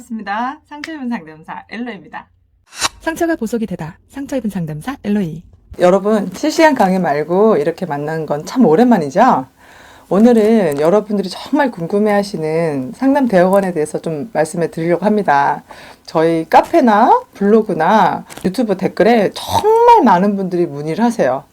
반갑습니다. 상처 입은 상담사 엘로입니다. 상처가 보석이 되다. 상처 입은 상담사 엘로이. 여러분, 실시간 강의 말고 이렇게 만난 건 참 오랜만이죠? 오늘은 여러분들이 정말 궁금해 하시는 상담 대학원에 대해서 좀 말씀해 드리려고 합니다. 저희 카페나 블로그나 유튜브 댓글에 정말 많은 분들이 문의를 하세요.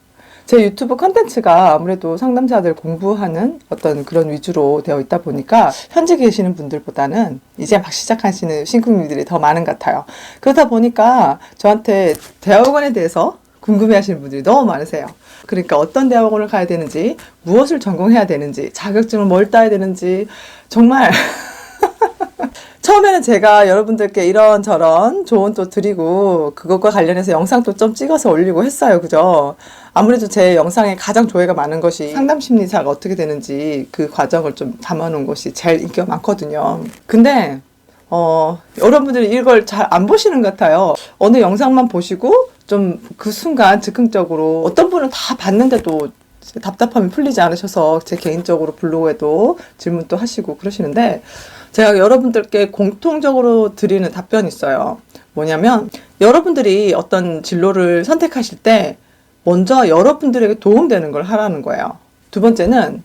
제 유튜브 컨텐츠가 아무래도 상담사들 공부하는 어떤 그런 위주로 되어 있다 보니까 현재 계시는 분들보다는 이제 막 시작하시는 신국민들이 더 많은 것 같아요. 그러다 보니까 저한테 대학원에 대해서 궁금해 하시는 분들이 너무 많으세요. 그러니까 어떤 대학원을 가야 되는지, 무엇을 전공해야 되는지, 자격증을 뭘 따야 되는지, 정말 처음에는 제가 여러분들께 이런저런 조언 또 드리고 그것과 관련해서 영상도 좀 찍어서 올리고 했어요. 그죠? 아무래도 제 영상에 가장 조회가 많은 것이 상담 심리사가 어떻게 되는지 그 과정을 좀 담아놓은 것이 제일 인기가 많거든요. 근데 어, 여러분들이 이걸 잘 안 보시는 것 같아요. 어느 영상만 보시고 좀 그 순간 즉흥적으로 어떤 분은 다 봤는데도 답답함이 풀리지 않으셔서 제 개인적으로 블로그에도 질문도 하시고 그러시는데 제가 여러분들께 공통적으로 드리는 답변이 있어요. 뭐냐면 여러분들이 어떤 진로를 선택하실 때 먼저 여러분들에게 도움되는 걸 하라는 거예요. 두 번째는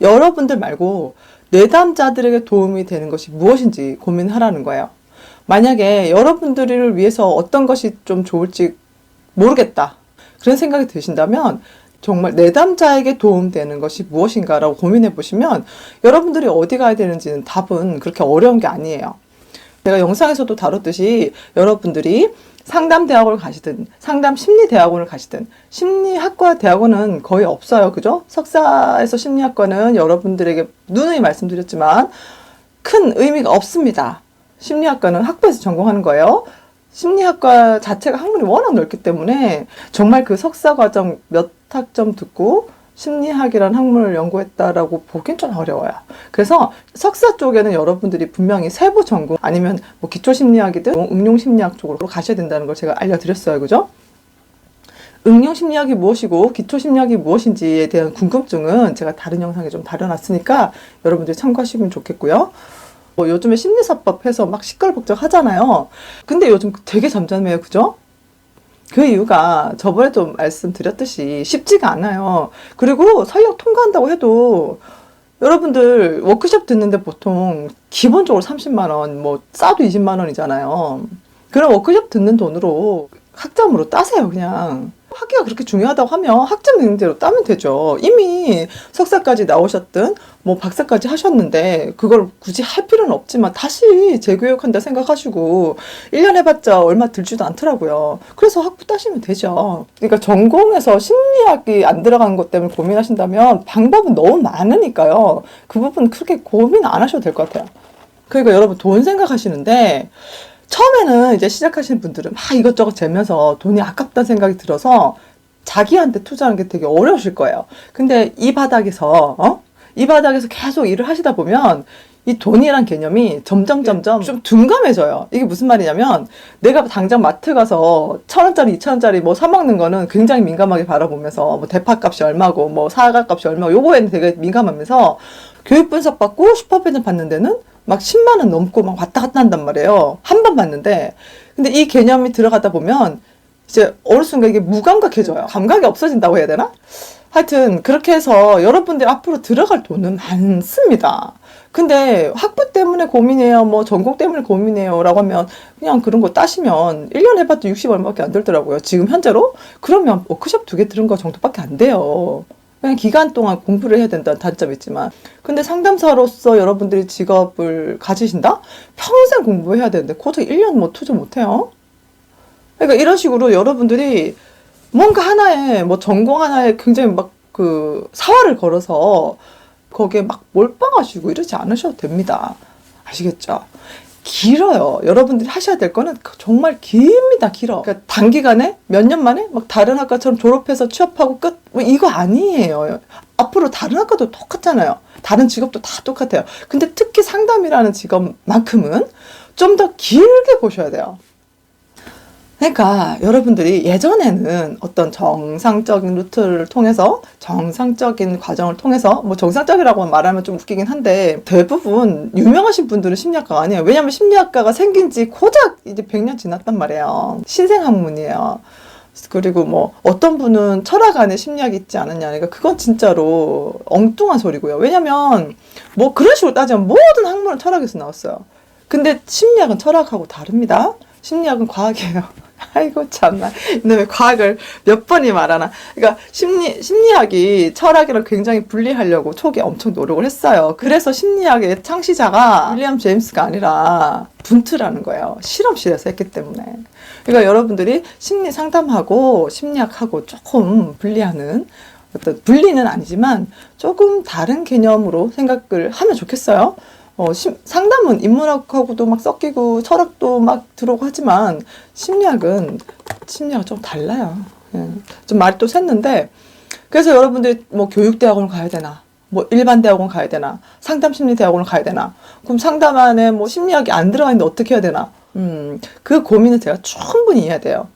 여러분들 말고 내담자들에게 도움이 되는 것이 무엇인지 고민하라는 거예요. 만약에 여러분들을 위해서 어떤 것이 좀 좋을지 모르겠다. 그런 생각이 드신다면 정말 내담자에게 도움되는 것이 무엇인가라고 고민해 보시면 여러분들이 어디 가야 되는지는 답은 그렇게 어려운 게 아니에요. 제가 영상에서도 다뤘듯이 여러분들이 상담 대학원을 가시든 상담 심리 대학원을 가시든 심리학과 대학원은 거의 없어요. 그죠? 석사에서 심리학과는 여러분들에게 누누이 말씀드렸지만 큰 의미가 없습니다. 심리학과는 학부에서 전공하는 거예요. 심리학과 자체가 학문이 워낙 넓기 때문에 정말 그 석사 과정 몇 학점 듣고 심리학이라는 학문을 연구했다라고 보긴 좀 어려워요. 그래서 석사 쪽에는 여러분들이 분명히 세부 전공 아니면 뭐 기초 심리학이든 응용 심리학 쪽으로 가셔야 된다는 걸 제가 알려드렸어요. 그죠? 응용 심리학이 무엇이고 기초 심리학이 무엇인지에 대한 궁금증은 제가 다른 영상에 좀 다뤄놨으니까 여러분들이 참고하시면 좋겠고요. 뭐 요즘에 심리사법 해서 막 시끌벅적 하잖아요. 근데 요즘 되게 잠잠해요. 그죠? 그 이유가 저번에도 말씀드렸듯이 쉽지가 않아요. 그리고 설령 통과한다고 해도 여러분들 워크숍 듣는데 보통 기본적으로 30만 원, 뭐 싸도 20만 원이잖아요. 그럼 워크숍 듣는 돈으로 학점으로 따세요, 그냥. 학위가 그렇게 중요하다고 하면 학점 있는대로 따면 되죠. 이미 석사까지 나오셨든 뭐 박사까지 하셨는데 그걸 굳이 할 필요는 없지만 다시 재교육한다 생각하시고 1년 해봤자 얼마 들지도 않더라고요. 그래서 학부 따시면 되죠. 그러니까 전공에서 심리학이 안 들어가는 것 때문에 고민하신다면 방법은 너무 많으니까요. 그 부분 크게 고민 안 하셔도 될 것 같아요. 그러니까 여러분 돈 생각하시는데 처음에는 이제 시작하시는 분들은 막 이것저것 재면서 돈이 아깝다는 생각이 들어서 자기한테 투자하는 게 되게 어려우실 거예요. 근데 이 바닥에서, 어? 이 바닥에서 계속 일을 하시다 보면 이 돈이란 개념이 점점 점점 좀 둔감해져요. 이게 무슨 말이냐면 내가 당장 마트 가서 천 원짜리, 이천 원짜리 뭐 사 먹는 거는 굉장히 민감하게 바라보면서 뭐 대파 값이 얼마고 뭐 사과 값이 얼마고 요거에는 되게 민감하면서 교육 분석 받고 슈퍼패션 받는 데는 막 10만 원 넘고 막 왔다 갔다 한단 말이에요. 한 번 봤는데. 근데 이 개념이 들어가다 보면 이제 어느 순간 이게 무감각해져요. 감각이 없어진다고 해야 되나? 하여튼 그렇게 해서 여러분들 앞으로 들어갈 돈은 많습니다. 근데 학부 때문에 고민해요, 뭐 전공 때문에 고민해요 라고 하면 그냥 그런 거 따시면 1년 해봐도 60 얼마밖에 안 들더라고요. 지금 현재로? 그러면 워크숍 두 개 들은 거 정도밖에 안 돼요. 그냥 기간 동안 공부를 해야 된다는 단점이 있지만 근데 상담사로서 여러분들이 직업을 가지신다? 평생 공부해야 되는데 고작 1년 뭐 투자 못해요? 그러니까 이런 식으로 여러분들이 뭔가 하나에 뭐 전공 하나에 굉장히 막 그 사활을 걸어서 거기에 막 몰빵하시고 이러지 않으셔도 됩니다. 아시겠죠? 길어요. 여러분들이 하셔야 될 거는 정말 깁니다. 길어. 그러니까 단기간에 몇 년 만에 막 다른 학과처럼 졸업해서 취업하고 끝. 뭐 이거 아니에요. 앞으로 다른 학과도 똑같잖아요. 다른 직업도 다 똑같아요. 근데 특히 상담이라는 직업만큼은 좀 더 길게 보셔야 돼요. 그러니까 여러분들이 예전에는 어떤 정상적인 루트를 통해서 정상적인 과정을 통해서 뭐 정상적이라고 말하면 좀 웃기긴 한데 대부분 유명하신 분들은 심리학과가 아니에요. 왜냐하면 심리학과가 생긴 지 고작 이제 100년 지났단 말이에요. 신생 학문이에요. 그리고 뭐 어떤 분은 철학 안에 심리학이 있지 않느냐. 그러니까 그건 진짜로 엉뚱한 소리고요. 왜냐면 뭐 그런 식으로 따지면 모든 학문은 철학에서 나왔어요. 근데 심리학은 철학하고 다릅니다. 심리학은 과학이에요. 아이고 참나. 근데 왜 과학을 몇 번이 말하나. 그러니까 심리 심리학이 철학이랑 굉장히 분리하려고 초기에 엄청 노력을 했어요. 그래서 심리학의 창시자가 윌리엄 제임스가 아니라 분트라는 거예요. 실험실에서 했기 때문에. 그러니까 여러분들이 심리 상담하고 심리학하고 조금 분리하는 어떤 분리는 아니지만 조금 다른 개념으로 생각을 하면 좋겠어요. 어, 심- 상담은 인문학하고도 막 섞이고 철학도 막 들어오고 하지만 심리학은 심리학은 좀 달라요. 예. 좀 말이 또 샜는데 그래서 여러분들이 뭐 교육대학원을 가야 되나 뭐 일반 대학원 가야 되나 상담 심리 대학원을 가야 되나 그럼 상담 안에 뭐 심리학이 안 들어가 있는데 어떻게 해야 되나 음, 그 고민은 제가 충분히 이해해야 돼요.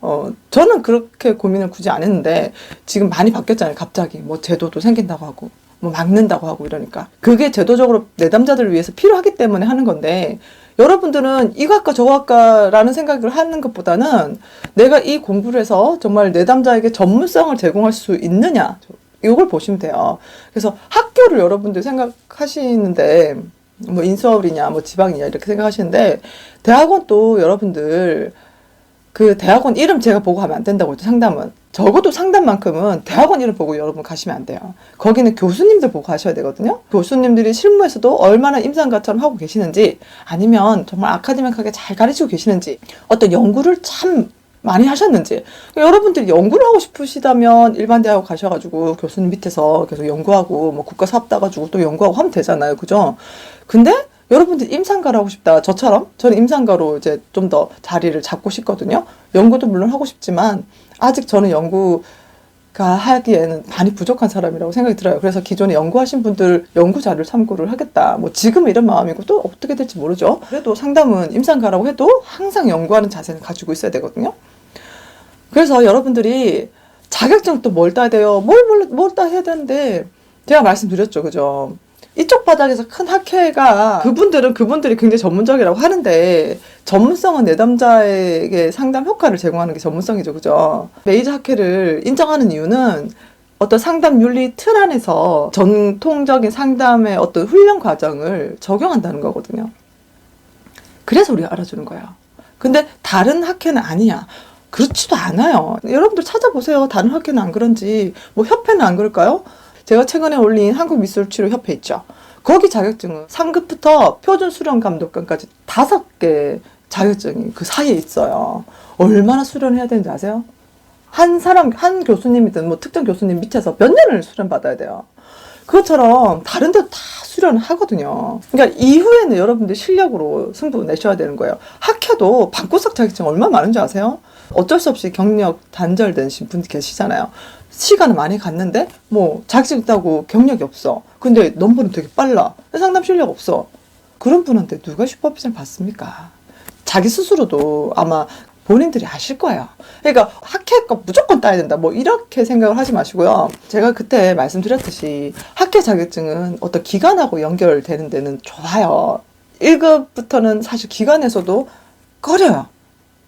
어, 저는 그렇게 고민을 굳이 안 했는데 지금 많이 바뀌었잖아요. 갑자기 뭐 제도도 생긴다고 하고 뭐 막는다고 하고 이러니까 그게 제도적으로 내담자들을 위해서 필요하기 때문에 하는 건데 여러분들은 저거 할까라는 생각을 하는 것보다는 내가 이 공부를 해서 정말 내담자에게 전문성을 제공할 수 있느냐 이걸 보시면 돼요. 그래서 학교를 여러분들 생각하시는데 뭐 인서울이냐 뭐 지방이냐 이렇게 생각하시는데 대학원 또 여러분들 그 대학원 이름 제가 보고 하면 안 된다고 했죠 상담은 적어도 상담만큼은 대학원 이름 보고 여러분 가시면 안 돼요 거기는 교수님들 보고 가셔야 되거든요 교수님들이 실무에서도 얼마나 임상가처럼 하고 계시는지 아니면 정말 아카데믹하게 잘 가르치고 계시는지 어떤 연구를 참 많이 하셨는지 여러분들이 연구를 하고 싶으시다면 일반 대학 가셔가지고 교수님 밑에서 계속 연구하고 뭐 국가 사업 따가지고 또 연구하고 하면 되잖아요 그죠 근데 여러분들 임상가를 하고 싶다. 저처럼 저는 임상가로 이제 좀 더 자리를 잡고 싶거든요. 연구도 물론 하고 싶지만 아직 저는 연구 가 하기에는 많이 부족한 사람이라고 생각이 들어요. 그래서 기존에 연구하신 분들 연구 자료를 참고를 하겠다. 뭐 지금 이런 마음이고 또 어떻게 될지 모르죠. 그래도 상담은 임상가라고 해도 항상 연구하는 자세는 가지고 있어야 되거든요. 그래서 여러분들이 자격증 또 뭘 따야 돼요? 뭘, 뭘, 뭘 따야 되는데 제가 말씀드렸죠. 그죠? 이쪽 바닥에서 큰 학회가 그분들은 그분들이 굉장히 전문적이라고 하는데 전문성은 내담자에게 상담 효과를 제공하는 게 전문성이죠. 그죠? 메이저 학회를 인정하는 이유는 어떤 상담 윤리 틀 안에서 전통적인 상담의 어떤 훈련 과정을 적용한다는 거거든요. 그래서 우리가 알아주는 거예요. 근데 다른 학회는 아니야. 그렇지도 않아요. 여러분들 찾아보세요. 다른 학회는 안 그런지. 뭐 협회는 안 그럴까요? 제가 최근에 올린 한국미술치료협회 있죠. 거기 자격증은 상급부터 표준 수련 감독관까지 다섯 개 자격증이 그 사이에 있어요. 얼마나 수련해야 되는지 아세요? 한 사람, 한 교수님이든 뭐 특정 교수님 밑에서 몇 년을 수련 받아야 돼요. 그것처럼 다른 데도 다 수련을 하거든요. 그러니까 이후에는 여러분들 실력으로 승부 내셔야 되는 거예요. 학회도 방구석 자격증 얼마나 많은지 아세요? 어쩔 수 없이 경력 단절된 분 계시잖아요. 시간을 많이 갔는데 뭐 자격증 있다고 경력이 없어. 근데 넘버는 되게 빨라. 상담 실력 없어. 그런 분한테 누가 슈퍼비전을 받습니까? 자기 스스로도 아마 본인들이 아실 거예요. 그러니까 학회가 무조건 따야 된다. 뭐 이렇게 생각을 하지 마시고요. 제가 그때 말씀드렸듯이 학회 자격증은 어떤 기관하고 연결되는 데는 좋아요. 1급부터는 사실 기관에서도 꺼려요.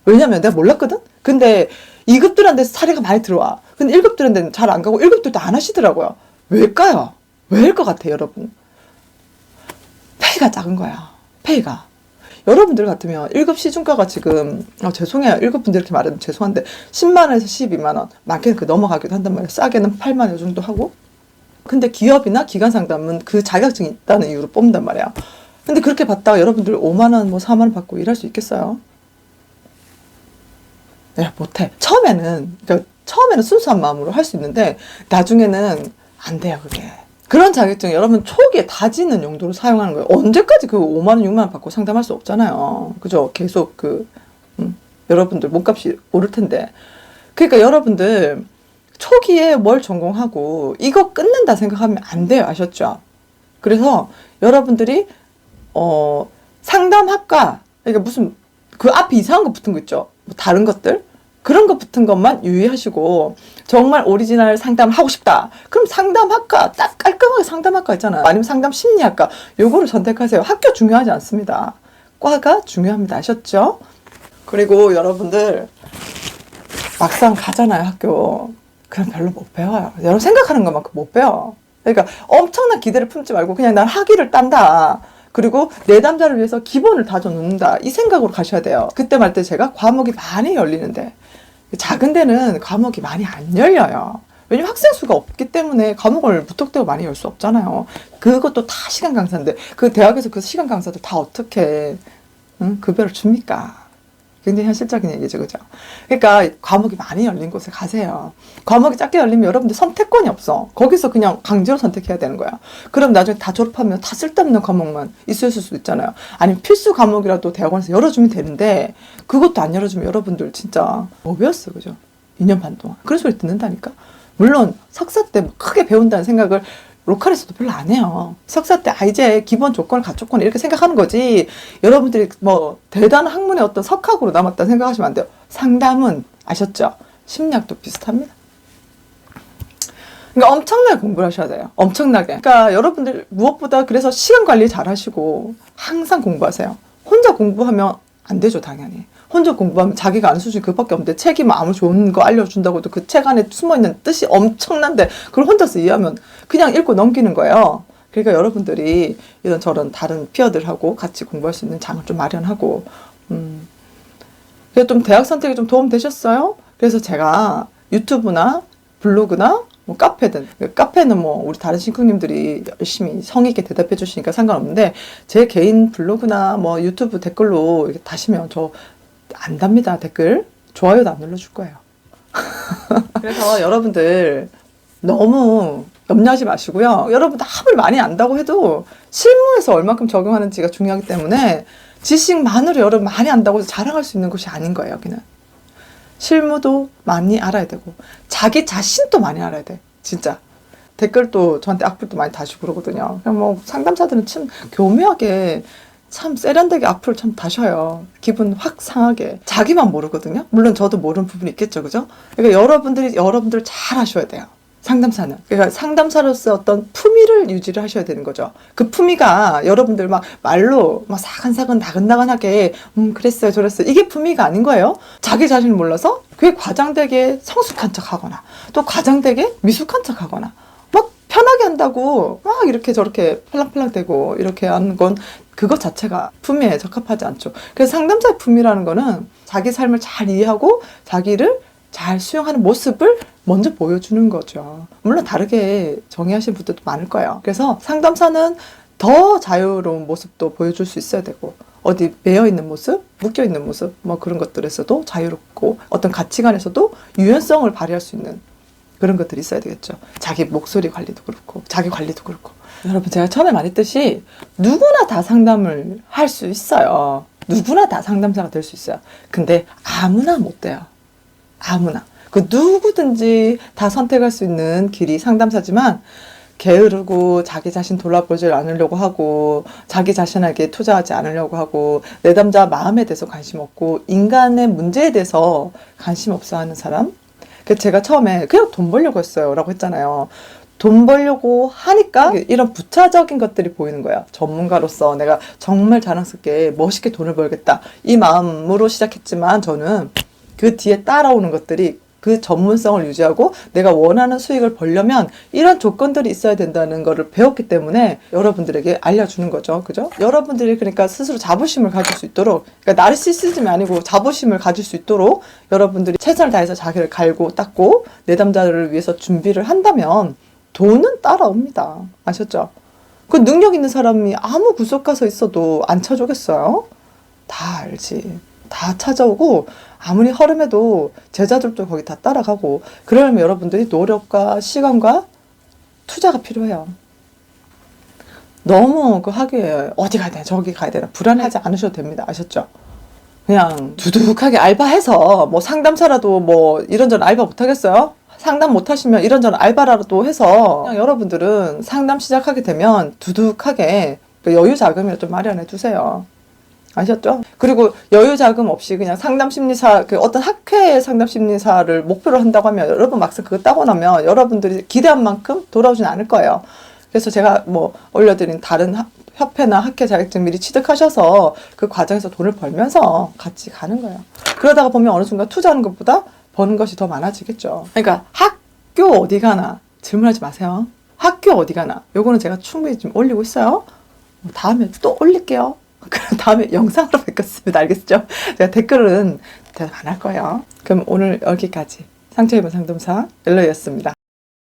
왜냐면 내가 몰랐거든? 근데 2급들한테 사례가 많이 들어와. 근데 1급들한테는 잘 안 가고 1급들도 안 하시더라고요. 왜일까요? 왜일 것 같아요, 여러분? 페이가 작은 거야. 페이가. 여러분들 같으면 1급 시중가가 지금 어, 죄송해요. 1급 분들 이렇게 말하면 죄송한데 10만 원에서 12만 원. 많게는 그 넘어가기도 한단 말이에요. 싸게는 8만 원 정도 하고. 근데 기업이나 기관 상담은 그 자격증이 있다는 이유로 뽑는단 말이야. 근데 그렇게 받다가 여러분들 5만 원, 뭐 4만 원 받고 일할 수 있겠어요? 네, 못해. 처음에는, 그러니까 처음에는 순수한 마음으로 할 수 있는데, 나중에는 안 돼요, 그게. 그런 자격증 여러분 초기에 다지는 용도로 사용하는 거예요. 언제까지 그 5만 원, 6만 원 받고 상담할 수 없잖아요. 그죠? 계속 그, 음, 여러분들 몸값이 오를 텐데. 그러니까 여러분들 초기에 뭘 전공하고 이거 끊는다 생각하면 안 돼요. 아셨죠? 그래서 여러분들이, 어, 상담학과, 그러니까 무슨 그 앞에 이상한 거 붙은 거 있죠? 뭐 다른 것들 그런 것 붙은 것만 유의하시고 정말 오리지널 상담을 하고 싶다. 그럼 상담학과 딱 깔끔하게 상담학과 있잖아요. 아니면 상담 심리학과 요거를 선택하세요. 학교 중요하지 않습니다. 과가 중요합니다. 아셨죠? 그리고 여러분들 막상 가잖아요 학교. 그럼 별로 못 배워요. 여러분 생각하는 것만큼 못 배워. 그러니까 엄청난 기대를 품지 말고 그냥 난 학위를 딴다. 그리고 내 남자를 위해서 기본을 다져 놓는다. 이 생각으로 가셔야 돼요. 그때 말 때 제가 과목이 많이 열리는데 작은 데는 과목이 많이 안 열려요. 왜냐면 학생 수가 없기 때문에 과목을 무턱대고 많이 열 수 없잖아요. 그것도 다 시간 강사인데 그 대학에서 그 시간 강사들 다 어떻게 응? 급여를 줍니까? 굉장히 현실적인 얘기죠, 그죠? 그러니까 과목이 많이 열린 곳에 가세요. 과목이 작게 열리면 여러분들 선택권이 없어. 거기서 그냥 강제로 선택해야 되는 거야. 그럼 나중에 다 졸업하면 다 쓸데없는 과목만 있을 수 있잖아요. 아니면 필수 과목이라도 대학원에서 열어주면 되는데 그것도 안 열어주면 여러분들 진짜 뭐 배웠어, 그죠? 2년 반 동안. 그런 소리 듣는다니까? 물론 석사 때뭐 크게 배운다는 생각을 로컬에서도 별로 안 해요. 석사 때, 아, 이제 기본 조건을 갖췄구나, 이렇게 생각하는 거지. 여러분들이 뭐, 대단한 학문의 어떤 석학으로 남았다 생각하시면 안 돼요. 상담은, 아셨죠? 심리학도 비슷합니다. 그러니까 엄청나게 공부를 하셔야 돼요. 엄청나게. 그러니까 여러분들 무엇보다 그래서 시간 관리 잘 하시고, 항상 공부하세요. 혼자 공부하면 안 되죠, 당연히. 혼자 공부하면 자기가 아는 수준이 그밖에 없는데 책이 뭐 아무 좋은 거 알려준다고 해도 그 책 안에 숨어있는 뜻이 엄청난데 그걸 혼자서 이해하면 그냥 읽고 넘기는 거예요. 그러니까 여러분들이 이런 저런 다른 피어들하고 같이 공부할 수 있는 장을 좀 마련하고, 음. 그래서 좀 대학 선택에 좀 도움 되셨어요? 그래서 제가 유튜브나 블로그나 뭐 카페든 그 카페는 뭐 우리 다른 신국님들이 열심히 성의 있게 대답해 주시니까 상관없는데 제 개인 블로그나 뭐 유튜브 댓글로 이렇게 다시면 저 안 답니다 댓글 좋아요도 안 눌러줄 거예요. 그래서 여러분들 너무 염려하지 마시고요. 여러분들 아무리 많이 안다고 해도 실무에서 얼만큼 적용하는지가 중요하기 때문에 지식만으로 여러분 많이 안다고 해서 자랑할 수 있는 곳이 아닌 거예요. 여기는 실무도 많이 알아야 되고 자기 자신도 많이 알아야 돼. 진짜. 댓글도 저한테 악플도 많이 다시고 그러거든요. 그냥 뭐 상담사들은 참 교묘하게 참 세련되게 악플 참 다셔요. 기분 확 상하게. 자기만 모르거든요. 물론 저도 모르는 부분이 있겠죠. 그죠? 그러니까 여러분들이 여러분들 잘 하셔야 돼요. 상담사는. 그러니까 상담사로서 어떤 품위를 유지를 하셔야 되는 거죠. 그 품위가 여러분들 막 말로 막 사근사근 나근나근하게 음 그랬어요 저랬어요 이게 품위가 아닌 거예요. 자기 자신을 몰라서 그게 과장되게 성숙한 척 하거나 또 과장되게 미숙한 척 하거나 막 편하게 한다고 막 이렇게 저렇게 팔랑팔랑 대고 이렇게 하는 건 그것 자체가 품위에 적합하지 않죠. 그래서 상담자의 품위라는 거는 자기 삶을 잘 이해하고 자기를 잘 수용하는 모습을 먼저 보여주는 거죠. 물론 다르게 정의하시는 분들도 많을 거예요. 그래서 상담사는 더 자유로운 모습도 보여줄 수 있어야 되고 어디 매여 있는 모습, 묶여 있는 모습, 뭐 그런 것들에서도 자유롭고 어떤 가치관에서도 유연성을 발휘할 수 있는 그런 것들이 있어야 되겠죠. 자기 목소리 관리도 그렇고 자기 관리도 그렇고 여러분 제가 처음에 말했듯이 누구나 다 상담을 할 수 있어요. 누구나 다 상담사가 될 수 있어요. 근데 아무나 못 돼요. 아무나. 그 누구든지 다 선택할 수 있는 길이 상담사지만 게으르고 자기 자신 돌아보지 않으려고 하고 자기 자신에게 투자하지 않으려고 하고 내담자 마음에 대해서 관심 없고 인간의 문제에 대해서 관심 없어 하는 사람. 그 제가 처음에 그냥 돈 벌려고 했어요 라고 했잖아요. 돈 벌려고 하니까 이런 부차적인 것들이 보이는 거야. 전문가로서 내가 정말 자랑스럽게 멋있게 돈을 벌겠다. 이 마음으로 시작했지만 저는 그 뒤에 따라오는 것들이 그 전문성을 유지하고 내가 원하는 수익을 벌려면 이런 조건들이 있어야 된다는 거를 배웠기 때문에 여러분들에게 알려주는 거죠. 그죠? 여러분들이 그러니까 스스로 자부심을 가질 수 있도록 그러니까 나르시시즘이 아니고 자부심을 가질 수 있도록 여러분들이 최선을 다해서 자기를 갈고 닦고 내담자를 위해서 준비를 한다면 돈은 따라옵니다. 아셨죠? 그 능력 있는 사람이 아무 구석 가서 있어도 안 찾아오겠어요? 다 알지. 다 찾아오고 아무리 허름해도 제자들도 거기 다 따라가고 그러려면 여러분들이 노력과 시간과 투자가 필요해요. 너무 그 하기에 어디 가야 되나 저기 가야 되나 불안하지 않으셔도 됩니다. 아셨죠? 그냥 두둑하게 알바해서 뭐 상담사라도 뭐 이런저런 알바 못하겠어요? 상담 못하시면 이런저런 알바라도 해서 그냥 여러분들은 상담 시작하게 되면 두둑하게 그 여유 자금이라 좀 마련해 두세요. 아셨죠? 그리고 여유 자금 없이 그냥 상담 심리사 그 어떤 학회의 상담 심리사를 목표로 한다고 하면 여러분 막상 그거 따고 나면 여러분들이 기대한 만큼 돌아오진 않을 거예요. 그래서 제가 뭐 올려드린 다른 학- 협회나 학회 자격증 미리 취득하셔서 그 과정에서 돈을 벌면서 같이 가는 거예요. 그러다가 보면 어느 순간 투자하는 것보다 버는 것이 더 많아지겠죠. 그러니까 학교 어디 가나 질문하지 마세요. 학교 어디 가나 요거는 제가 충분히 좀 올리고 있어요. 뭐 다음에 또 올릴게요. 그럼 다음에 영상으로 뵙겠습니다. 알겠죠? 제가 댓글은 대답 안 할 거예요. 그럼 오늘 여기까지 상처 입은 상담사 엘러였습니다.